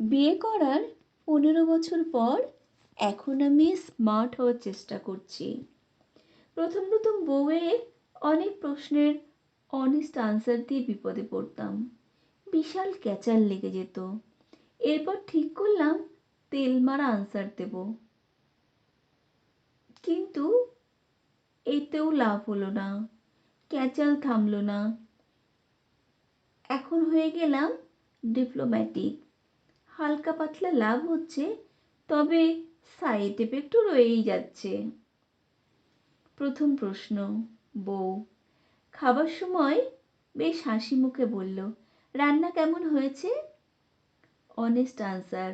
বিয়ে করার পনেরো বছর পর এখন আমি স্মার্ট হওয়ার চেষ্টা করছি। প্রথম প্রথম বউয়ে অনেক প্রশ্নের অনেস্ট আনসার দিয়ে বিপদে পড়তাম। বিশাল ক্যাচাল লেগে যেত। এরপর ঠিক করলাম, তেল মারা আনসার দেব। কিন্তু এতেও লাভ হলো না। ক্যাচাল থামলো না। এখন হয়ে গেলাম ডিপ্লোম্যাটিক হালকা পাতলা লাভ হচ্ছে, তবে সাইড এফেক্টও রয়েই যাচ্ছে। প্রথম প্রশ্ন, বউ। খাবার সময় বেশ হাসি মুখে বলল, রান্না কেমন হয়েছে? অনেস্ট আনসার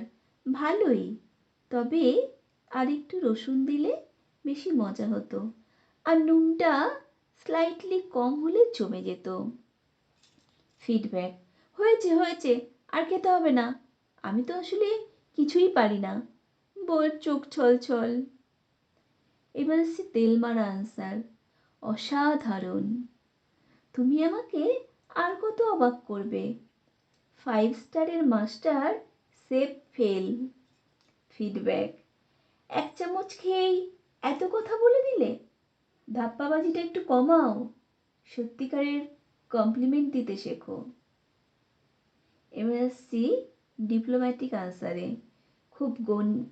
ভালোই। তবে আর একটু রসুন দিলে বেশি মজা হতো আর নুনটা স্লাইটলি কম হলে জমে যেত। ফিডব্যাক হয়েছে হয়েছে, আর খেতে হবে না। আমি তো আসলে কিছুই পারি না। বউয়ের চোখ ছল ছল এবার আসছে তেল মারা আনসার। অসাধারণ। তুমি আমাকে আর কত অবাক করবে। ফাইভ স্টারের মাস্টার সেফ ফেল ফিডব্যাক এক চামচ খেয়েই এত কথা বলে দিলে? ধাপ্পাবাজিটা একটু কমাও। সত্যিকারের কমপ্লিমেন্ট দিতে শেখো। এবার আসছি ডিপ্লোম্যাটিক আনসারে খুব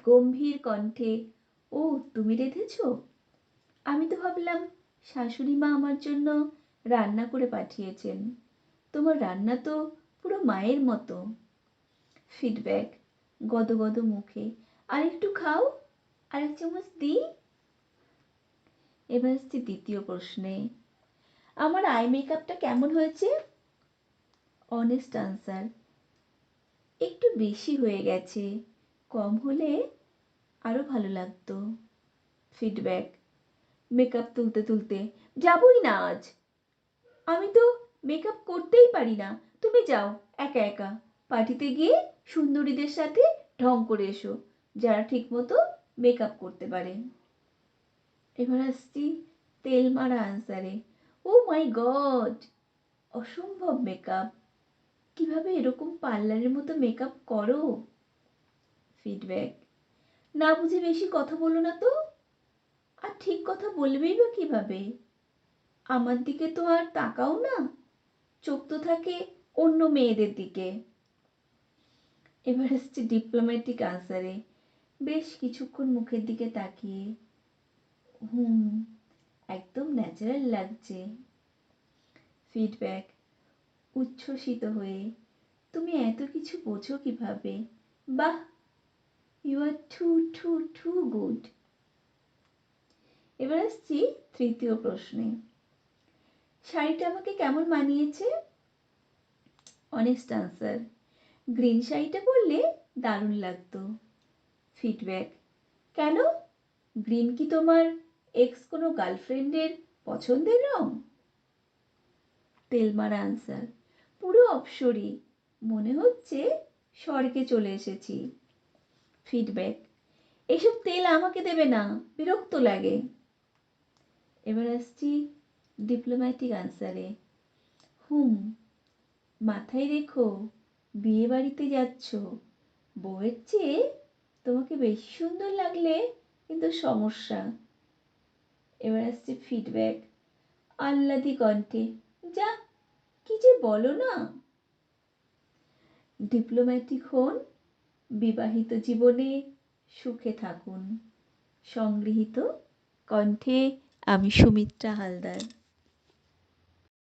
গম্ভীর কণ্ঠে, ও, তুমি রেঁধেছ? আমি তো ভাবলাম, শাশুড়ি মা আমার জন্য রান্না করে পাঠিয়েছেন। তোমার রান্না তো পুরো মায়ের মতো। ফিডব্যাক গদগদ মুখে, আর একটু খাও, আর এক চামচ দিই? এবার আসছি দ্বিতীয় প্রশ্নে, আমার আই মেকআপটা কেমন হয়েছে? অনেস্ট আনসার একটু বেশি হয়ে গেছে। কম হলে আরও ভালো লাগতো। ফিডব্যাক মেকআপ তুলতে তুলতে, যাবই না আজ। আমি তো মেকআপ করতেই পারি না। তুমি যাও, একা একা। পার্টিতে গিয়ে সুন্দরীদের সাথে ঢং করে এসো, যারা ঠিকমতো মেকআপ করতে পারে। এবার আসছি তেল মারা আনসারে ও মাই গড অসম্ভব মেকআপ কীভাবে এরকম পার্লারের মতো মেকআপ করো? ফিডব্যাক না বুঝে বেশি কথা বলো না তো। আর ঠিক কথা বলবেই বা কীভাবে? আমার দিকে তো আর তাকাও না। চোখ তো থাকে অন্য মেয়েদের দিকে। এবার আসছে ডিপ্লোম্যাটিক আনসারে বেশ কিছুক্ষণ মুখের দিকে তাকিয়ে। হুম, একদম ন্যাচারাল লাগছে। ফিডব্যাক উচ্ছ্বসিত হয়ে, তুমি এত কিছু বোঝো কীভাবে? বাহ you are too too too good এবার আসছি তৃতীয় প্রশ্নে। শাড়িটা আমাকে কেমন মানিয়েছে? অনেস্ট আনসার গ্রিন শাড়িটা পরলে দারুণ লাগতো। ফিডব্যাক কেন? গ্রিন কি তোমার এক্স কোনো গার্লফ্রেন্ডের পছন্দের রং? তেলমারা আনসার পুরো অপসরি। মনে হচ্ছে স্বর্গে চলে এসেছি। ফিডব্যাক এসব তেল আমাকে দেবে না, বিরক্ত লাগে। এবার আসছি ডিপ্লোম্যাটিক আনসারে হুম, মাথায় রেখো, বিয়ে বাড়িতে যাচ্ছ। বউয়ের চেয়ে তোমাকে বেশি সুন্দর লাগলে কিন্তু সমস্যা। এবার আসছে ফিডব্যাক আহ্লাদি কণ্ঠে। যে বলো না। ডিপ্লোম্যাটিক হন বিবাহিত জীবনে সুখে থাকুন। সংগৃহীত কণ্ঠে আমি সুমিত্রা হালদার।